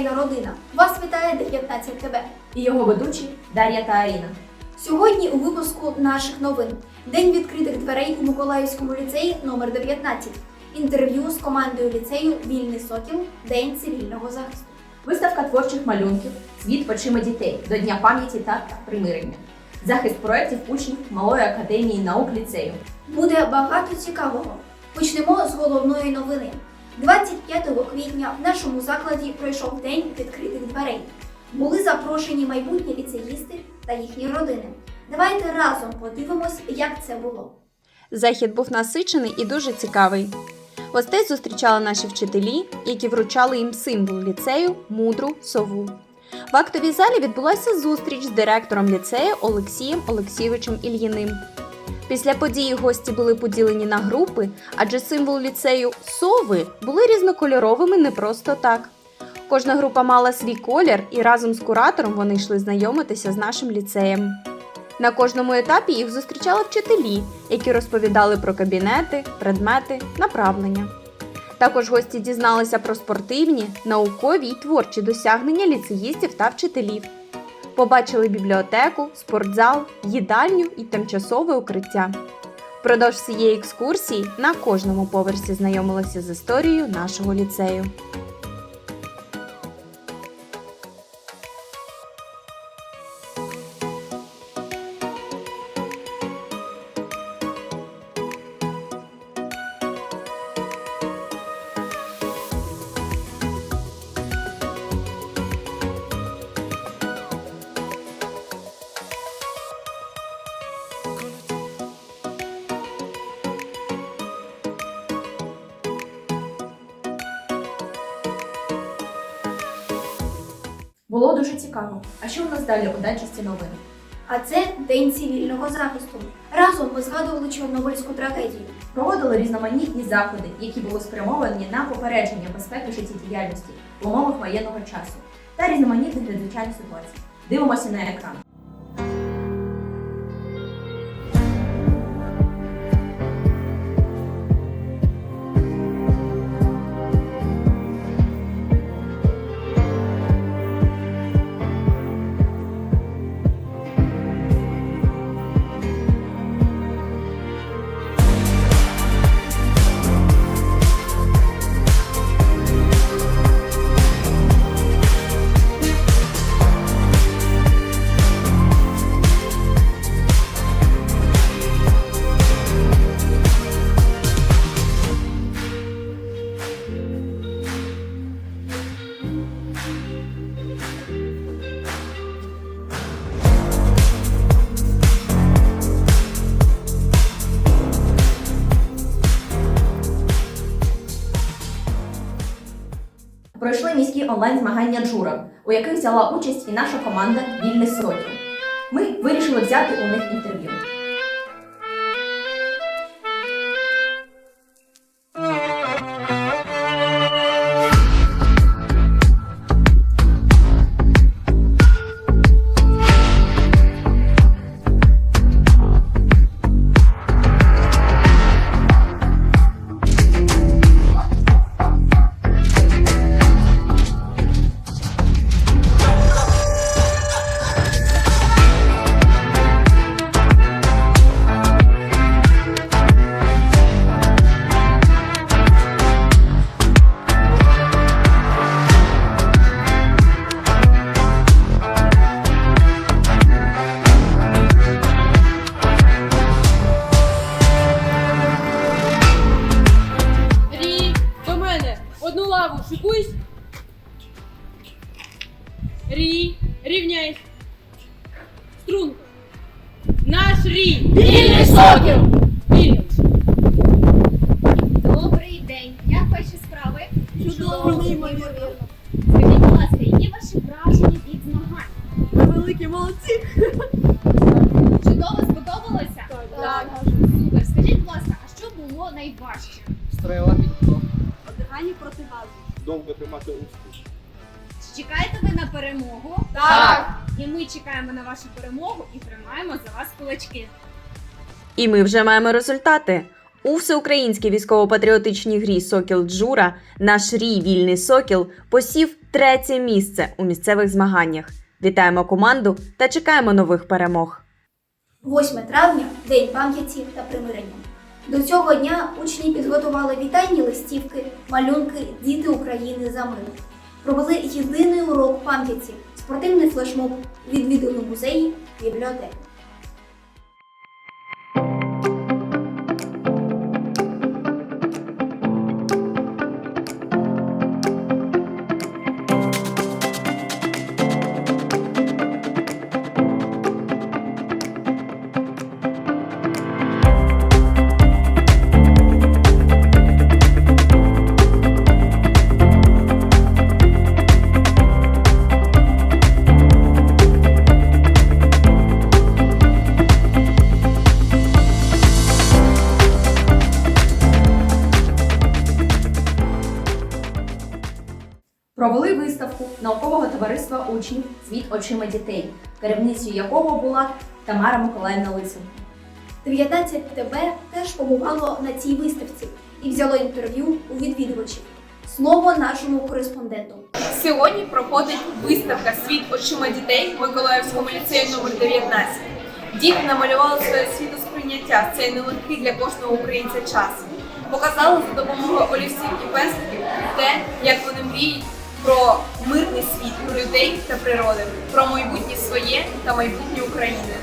Ліцейна родина. Вас вітає 19 ТБ. І його ведучі Дар'я та Аріна. Сьогодні у випуску наших новин День відкритих дверей у Миколаївському ліцеї номер 19 Інтерв'ю з командою ліцею Вільний Сокіл День цивільного захисту. Виставка творчих малюнків Світ очима дітей до Дня пам'яті та примирення. Захист проєктів учнів Малої академії наук ліцею. Буде багато цікавого. Почнемо з головної новини. 25 квітня в нашому закладі пройшов День відкритих дверей. Були запрошені майбутні ліцеїсти та їхні родини. Давайте разом подивимось, як це було. Захід був насичений і дуже цікавий. Гостей зустрічали наші вчителі, які вручали їм символ ліцею мудру сову. В актовій залі відбулася зустріч з директором ліцею Олексієм Олексійовичем Ільїним. Після події гості були поділені на групи, адже символ ліцею сови були різнокольоровими не просто так. Кожна група мала свій колір, і разом з куратором вони йшли знайомитися з нашим ліцеєм. На кожному етапі їх зустрічали вчителі, які розповідали про кабінети, предмети, направлення. Також гості дізналися про спортивні, наукові й творчі досягнення ліцеїстів та вчителів. Побачили бібліотеку, спортзал, їдальню і тимчасове укриття. Впродовж цієї екскурсії на кожному поверсі знайомилися з історією нашого ліцею. Було дуже цікаво. А що у нас далі у дайджесті новин? А це День цивільного захисту. Разом ми згадували Чорнобильську трагедію. Проводили різноманітні заходи, які були спрямовані на попередження безпеки життєдіяльності в умовах воєнного часу та різноманітних надзвичайних ситуацій. Дивимося на екран. Онлайн-змагання Джура, у яких взяла участь і наша команда Вільний Сотів. Ми вирішили взяти у них інтерв'ю. Великі молодці. Чудово сподобалося? Так. Супер. Скажіть, будь ласка, а що було найважче? Строєва підготовка. Одягані проти газу. Довго тримати успіх. Чи чекаєте ви на перемогу? Так. І ми чекаємо на вашу перемогу і тримаємо за вас кулачки. І ми вже маємо результати. У всеукраїнській військово-патріотичній грі Сокіл Джура наш рій вільний сокіл посів третє місце у місцевих змаганнях. Вітаємо команду та чекаємо нових перемог. 8 травня День пам'яті та примирення. До цього дня учні підготували вітальні листівки, малюнки Діти України за мир. Провели єдиний урок пам'яті, спортивний флешмоб, відвідали музеї, бібліотеки. Товариства учнів Світ очима дітей, керівницею якого була Тамара Миколаївна Лисенко. 19 ТБ теж побувало на цій виставці і взяло інтерв'ю у відвідувачів. Слово нашому кореспонденту. Сьогодні проходить виставка Світ очима дітей Миколаївському ліцеї номер 19. Діти намалювали своє світосприйняття в цей нелегкий для кожного українця час. Показали за допомогою олівців і пензликів те, як вони мріють про мирний світ, про людей та природи, про майбутнє своє та майбутнє України.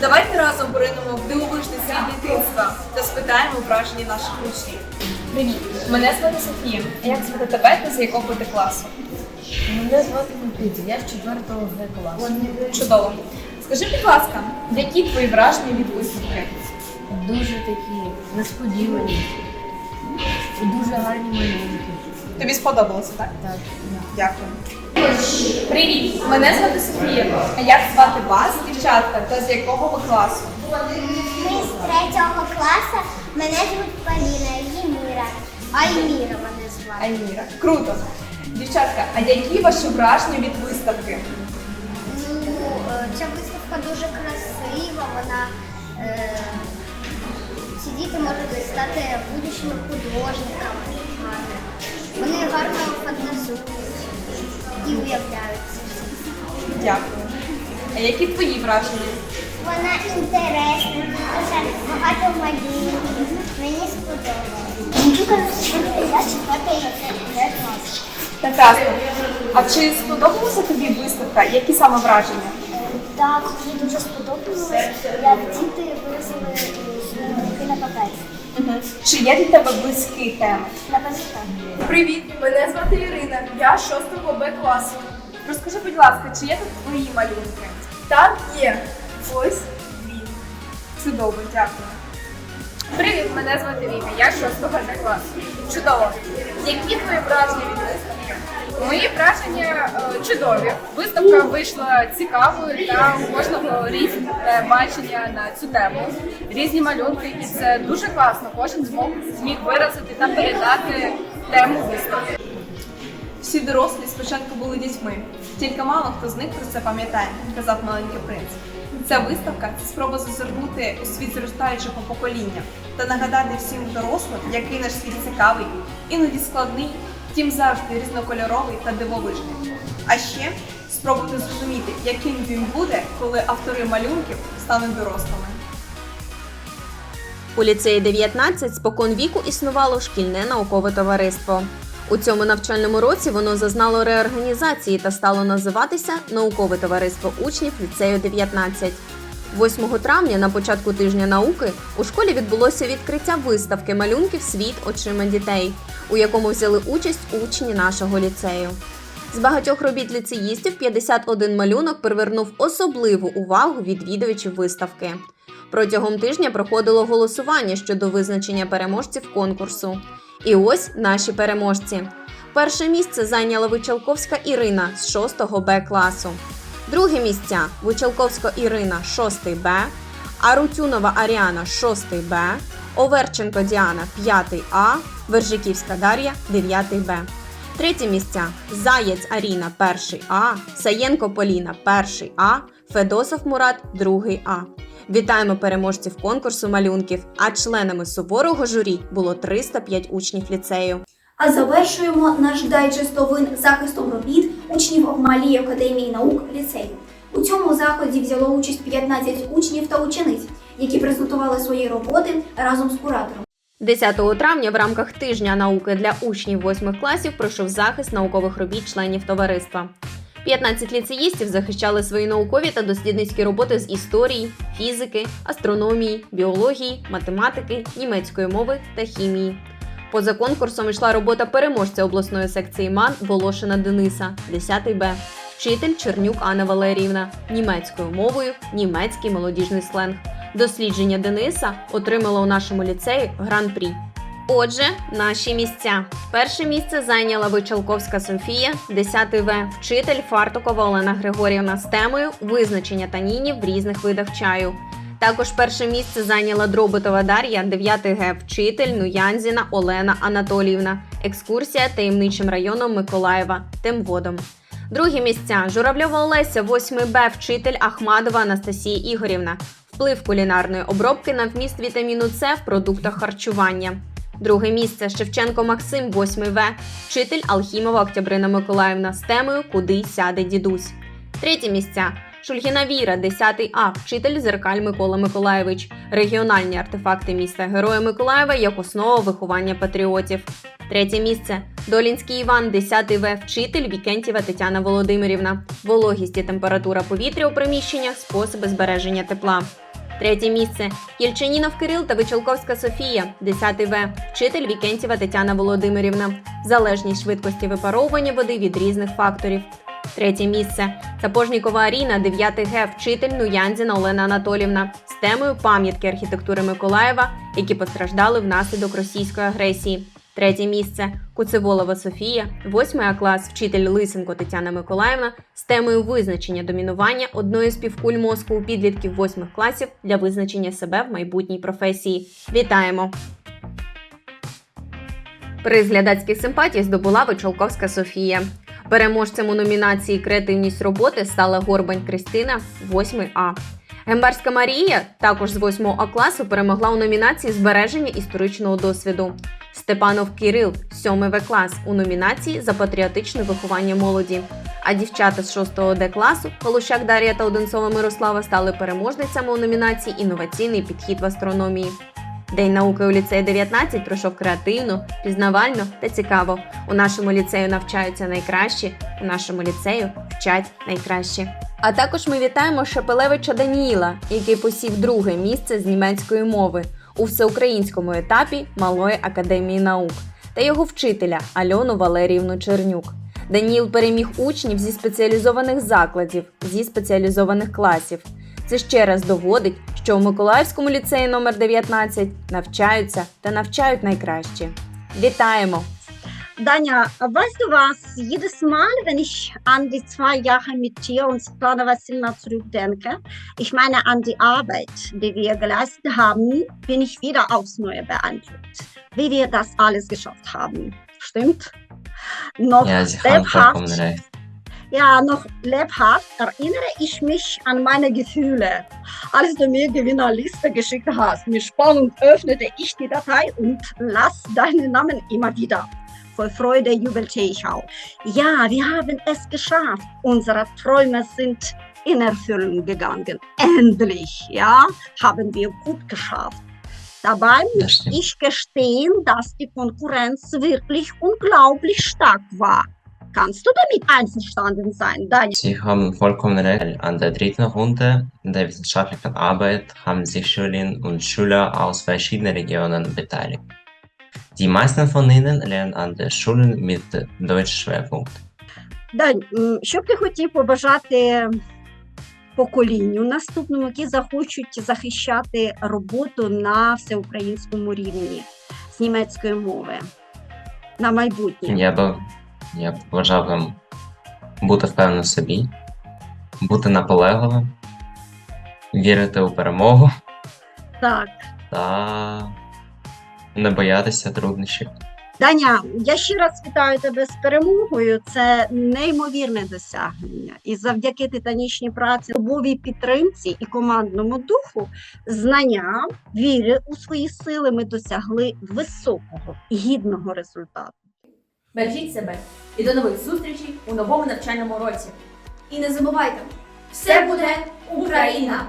Давайте разом поринемо в дивовижний світ дитинства та спитаємо враження наших учнів. Привіт, мене звати Софія. А як звати тебе та з якого ти класу? Мене звати Микита, я з 4 Г класу. Чудово. Скажи, будь ласка, які твої враження від виставки? Дуже такі несподівані і дуже гарні малюнки. Тобі сподобалося, так? Так. Дякую. Привіт, мене звати Софія. А як звати вас, дівчатка, та з якого ви класу? Ми з третього класу. Мене звуть Поліна Єміра. Айміра мене звати. Айміра. Круто. Дівчатка, а які ваші враження від виставки? Ну, е, ця виставка дуже красива. Вона е, ці діти можуть стати будущими художниками. гарно. Вони гарно фантазують і уявляються. Дякую. А які твої враження? Вона інтересна, дуже багато малюнків. Мені сподобалося. Прекрасно. А чи сподобалася тобі виставка? Які саме враження? Так, мені дуже сподобалося, як діти виразили Чи є для тебе близькі теми? Привіт, мене звати Ірина. Я 6 Б класу. Розкажи, будь ласка, чи є тут твої малюнки? Так, є. Ось дві. Чудово, дякую. Привіт, мене звати Віка. Я 6 Б класу. Чудово. Які твої враження від виставки? Мої враження е, чудові. Виставка вийшла цікавою та у кожного різне бачення на цю тему, різні малюнки, і це дуже класно. Кожен змог зміг виразити та передати тему виставки. Всі дорослі спочатку були дітьми, тільки мало хто з них про це пам'ятає, казав маленький принц. Ця виставка це спроба зазирнути у світ зростаючого покоління та нагадати всім дорослим, який наш світ цікавий, іноді складний, втім завжди різнокольоровий та дивовижний. А ще спробувати зрозуміти, яким він буде, коли автори малюнків стануть дорослими. У ліцеї 19 спокон віку існувало шкільне наукове товариство. У цьому навчальному році воно зазнало реорганізації та стало називатися Наукове товариство учнів ліцею 19. 8 травня на початку тижня науки у школі відбулося відкриття виставки малюнків Світ очима дітей, у якому взяли участь учні нашого ліцею. З багатьох робіт ліцеїстів 51 малюнок привернув особливу увагу відвідувачів виставки. Протягом тижня проходило голосування щодо визначення переможців конкурсу. І ось наші переможці. Перше місце зайняла Вичалковська Ірина з 6 Б класу. Друге місця. Вичалковська Ірина 6 Б, Арутюнова Аріана 6 Б, Оверченко Діана 5 А, Вержиківська Дар'я 9 Б. Треті місця. Заєць Аріна 1 А, Саєнко Поліна 1 А, Федосов Мурат 2 А. Вітаємо переможців конкурсу малюнків, а членами суворого журі було 305 учнів ліцею. А завершуємо наш дайджест новин захистом робіт учнів Малії Академії наук ліцею. У цьому заході взяло участь 15 учнів та учениць, які презентували свої роботи разом з куратором. 10 травня в рамках тижня науки для учнів 8 класів пройшов захист наукових робіт членів товариства. 15 ліцеїстів захищали свої наукові та дослідницькі роботи з історії, фізики, астрономії, біології, математики, німецької мови та хімії. Поза конкурсом йшла робота переможця обласної секції МАН Волошина Дениса, 10 Б, вчитель Чернюк Анна Валеріївна, німецькою мовою, німецький молодіжний сленг. Дослідження Дениса отримало у нашому ліцеї гран-прі. Отже, наші місця. Перше місце зайняла Вичалковська Софія, 10 В, вчитель Фартукова Олена Григорівна з темою визначення танінів в різних видах чаю. Також перше місце зайняла Дробитова Дар'я, 9 Г, вчитель Нуянзіна Олена Анатоліївна. Екскурсія таємничим районом Миколаєва, Темводом. Другі місця Журавльова Олеся, 8 Б, вчитель Ахмадова Анастасія Ігорівна. Вплив кулінарної обробки на вміст вітаміну С в продуктах харчування. Друге місце Шевченко Максим, 8 В, вчитель Алхімова Октябрина Миколаївна з темою Куди сяде дідусь. Третє місця Шульгіна Віра, 10 А, вчитель Зеркаль Микола Миколаєвич, регіональні артефакти міста Героя Миколаєва як основа виховання патріотів. Третє місце Долінський Іван, 10 В, вчитель Вікентєва Тетяна Володимирівна, вологість і температура повітря у приміщеннях, способи збереження тепла. Третє місце Єльчанінов Кирил та Вичалковська Софія, 10 В, вчитель Вікентєва Тетяна Володимирівна, залежність швидкості випаровування води від різних факторів. Третє місце Сапожнікова Аріна, 9 Г, вчитель Нуянзіна Олена Анатолівна з темою пам'ятки архітектури Миколаєва, які постраждали внаслідок російської агресії. Третє місце Куцеволова Софія, 8 А клас, вчитель Лисенко Тетяна Миколаївна з темою визначення домінування одної з півкуль мозку у підлітків 8 класів для визначення себе в майбутній професії. Вітаємо! Приз глядацьких симпатій здобула Вичолковська Софія. Переможцем у номінації Креативність роботи стала Горбань Кристина, 8 А. Гембарська Марія, також з 8 А класу, перемогла у номінації Збереження історичного досвіду. Степанов Кирил, 7 В клас, у номінації за патріотичне виховання молоді. А дівчата з 6 Д класу Полущак Дар'я та Одинцова Мирослава стали переможницями у номінації Інноваційний підхід в астрономії. День науки у ліцеї 19 пройшов креативно, пізнавально та цікаво. У нашому ліцею навчаються найкращі, у нашому ліцею вчать найкращі. А також ми вітаємо Шепелевича Даніїла, який посів друге місце з німецької мови у всеукраїнському етапі Малої академії наук та його вчителя Альону Валеріївну Чернюк. Даніїл переміг учнів зі спеціалізованих закладів, зі спеціалізованих класів. Це ще раз доводить, що у Миколаївському ліцеї номер 19 навчаються та навчають найкраще. Вітаємо! Danja, weißt du was? Jedes Mal, wenn ich an die zwei Jahre mit dir und Svetlana Vassilna zurückdenke, ich meine an die Arbeit, die wir geleistet haben, bin ich wieder aufs Neue beeindruckt, wie wir das alles geschafft haben. Stimmt? Noch Ja, Sie ja, noch lebhaft erinnere ich mich an meine Gefühle. Als du mir Gewinnerliste geschickt hast, mit Spannung öffnete ich die Datei und las deinen Namen immer wieder. Vor Freude jubelte ich auch. Ja, wir haben es geschafft. Unsere Träume sind in Erfüllung gegangen. Endlich, ja, haben wir gut geschafft. Dabei muss ich gestehen, dass die Konkurrenz wirklich unglaublich stark war. Kannst du damit einverstanden sein, Daniel? Sie haben vollkommen recht. An der dritten Runde der wissenschaftlichen Arbeit haben sich Schülerinnen und Schüler aus verschiedenen Regionen beteiligt. Die meisten von ihnen lernen an der Schule mit Deutschschwerpunkt. Дань, що б ти хотів побажати поколінню наступному, які захочуть захищати роботу на всеукраїнському рівні з німецької мови на майбутнє? Я би я побажав вам бути впевненим в собі, бути наполегливим, вірити у перемогу Так, та не боятися труднощів. Даня, я ще раз вітаю тебе з перемогою. Це неймовірне досягнення. І завдяки титанічній праці, любові, підтримці і командному духу, знання, віри у свої сили ми досягли високого, гідного результату. Бережіть себе і до нових зустрічей у новому навчальному році. І не забувайте, все буде Україна!